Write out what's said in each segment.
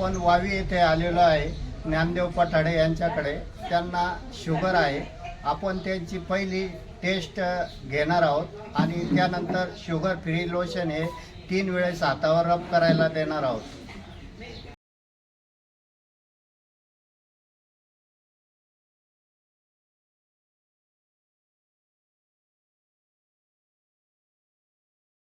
आपण वावी येथे आलेलो आहे. ज्ञानदेव पठाडे यांच्याकडे. त्यांना शुगर आहे. आपण त्यांची पहिली टेस्ट घेणार आहोत. आणि त्यानंतर शुगर फ्री लोशन हे तीन वेळेस हातावर रब करायला देणार आहोत.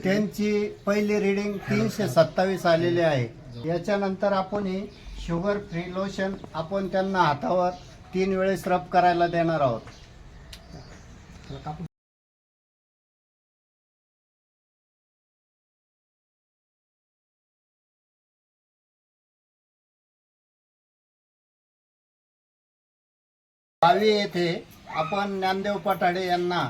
त्यांची पहिली रिडिंग तीनशे सत्तावीस आलेली आहे. याच्यानंतर आपण हे शुगर फ्री लोशन आपण त्यांना हातावर तीन वेळेस रब करायला देणार आहोत. गावी येथे आपण ज्ञानदेव पठाडे यांना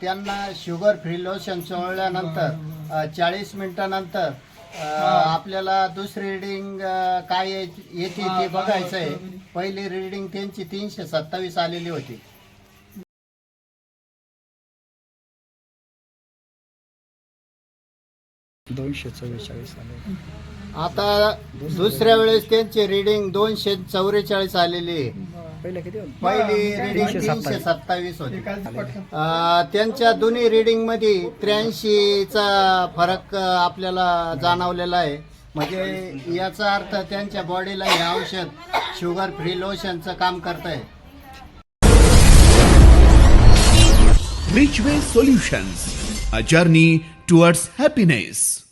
त्यांना शुगर फ्री लोशन चोळल्यानंतर चाळीस मिनिटानंतर आपल्याला दुसरी रिडिंग काय ये- येते ते बघायचं आहे पहिली रिडिंग त्यांची तीनशे सत्तावीस आलेली होती. दोनशे चव्वेचाळीस आले. आता दुसऱ्या वेळेस त्यांची रिडिंग दोनशे चौवेचाळीस आलेली आहे. पहिले किती होते? पहिली रिडिंग तीनशे सत्तावीस. होती. अं, त्यांच्या दोन्ही रिडिंगमध्ये त्र्याऐंशीचा फरक अं, आपल्याला जाणवलेला आहे. म्हणजे याचा अर्थ त्यांच्या बॉडीला हे औषध शुगर फ्री लोशनचं काम करत आहे Bridgeway Solutions, a journey towards happiness.